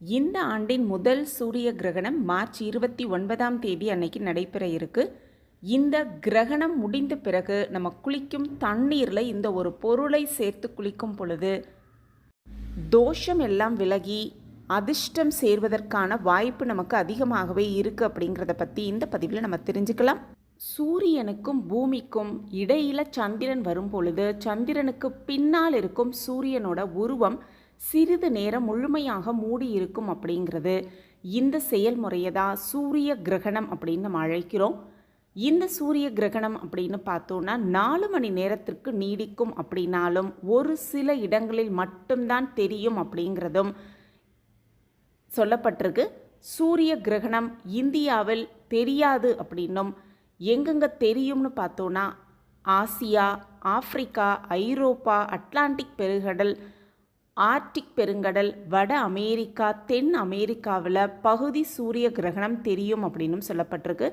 இந்த ஆண்டின் முதல் சூரிய கிரகணம் மார்ச் இருபத்தி ஒன்பதாம் தேதி அன்னைக்கு நடைபெற இருக்கு. இந்த கிரகணம் முடிந்த பிறகு நம்ம குளிக்கும் தண்ணீரில் இந்த ஒரு பொருளை சேர்த்து குளிக்கும் பொழுது தோஷம் எல்லாம் விலகி அதிர்ஷ்டம் சேர்வதற்கான வாய்ப்பு நமக்கு அதிகமாகவே இருக்குது அப்படிங்கிறத பற்றி இந்த பதிவில் நம்ம தெரிஞ்சுக்கலாம். சூரியனுக்கும் பூமிக்கும் இடையில சந்திரன் வரும் பொழுது சந்திரனுக்கு பின்னால் இருக்கும் சூரியனோட உருவம் சிறிது நேரம் முழுமையாக மூடி இருக்கும் அப்படிங்கிறது. இந்த செயல்முறையை தான் சூரிய கிரகணம் அப்படின்னு நம்ம அழைக்கிறோம். இந்த சூரிய கிரகணம் அப்படின்னு பார்த்தோன்னா நாலு மணி நேரத்திற்கு நீடிக்கும் அப்படின்னாலும் ஒரு சில இடங்களில் மட்டும்தான் தெரியும் அப்படிங்கிறதும் சொல்லப்பட்டிருக்கு. சூரிய கிரகணம் இந்தியாவில் தெரியாது அப்படின்னும் எங்கெங்க தெரியும்னு பார்த்தோன்னா ஆசியா ஆப்பிரிக்கா ஐரோப்பா அட்லாண்டிக் பெருங்கடல் ஆர்டிக் பெருங்கடல் வட அமெரிக்கா தென் அமெரிக்காவில் பகுதி சூரிய கிரகணம் தெரியும் அப்படின்னும் சொல்லப்பட்டிருக்கு.